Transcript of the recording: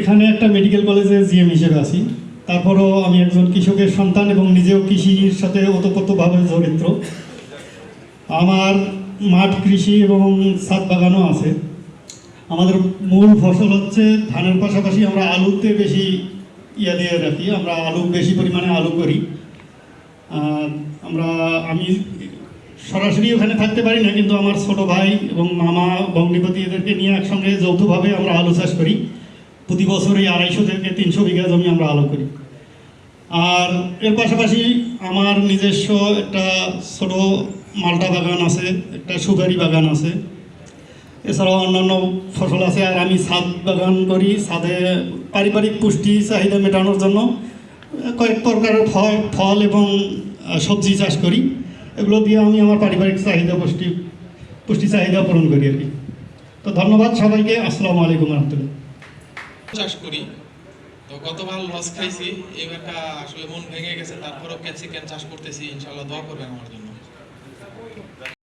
এখানে একটা মেডিকেল কলেজে জিএম হিসেবে আছি। তারপরও আমি একজন কৃষকের সন্তান এবং নিজেও কৃষির সাথে ওতপ্রোতভাবে জড়িত। আমার মাঠ কৃষি এবং ছাদ বাগানও আছে। আমাদের মূল ফসল হচ্ছে ধানের পাশাপাশি আমরা আলুতে বেশি ইয়া দিয়ে রাখি। আমরা আলু বেশি পরিমাণে আলু করি। আমরা, আমি সরাসরি ওখানে থাকতে পারি না, কিন্তু আমার ছোট ভাই এবং মামা ভগ্নিপতি এদেরকে নিয়ে একসঙ্গে যৌথভাবে আমরা আলু চাষ করি। প্রতি বছর এই আড়াইশো থেকে তিনশো বিঘা জমি আমরা আলু করি। আর এর পাশাপাশি আমার নিজস্ব একটা ছোট মালটা বাগান আছে, একটা সুপারি বাগান আছে। এছাড়াও অন্যান্য ফসল আছে, আর আমি ছাদ বাগান করি। ছাদে পারিবারিক পুষ্টি চাহিদা মেটানোর জন্য কয়েক প্রকারের ফল ফল এবং সবজি চাষ করি। এগুলো দিয়ে আমি আমার পারিবারিক চাহিদা পুষ্টি পুষ্টি চাহিদা পূরণ করি আর কি। তো ধন্যবাদ সবাইকে। আসসালামু আলাইকুম রহমতুল্লাহ। চাষ করি। তো গতবার লস খাইছি, এবারটা আসলে মন ভেঙে গেছে, তারপরও ক্যাপসিকাম চাষ করতেছি ইনশাল্লাহ দোয়া করবেন আমার জন্য।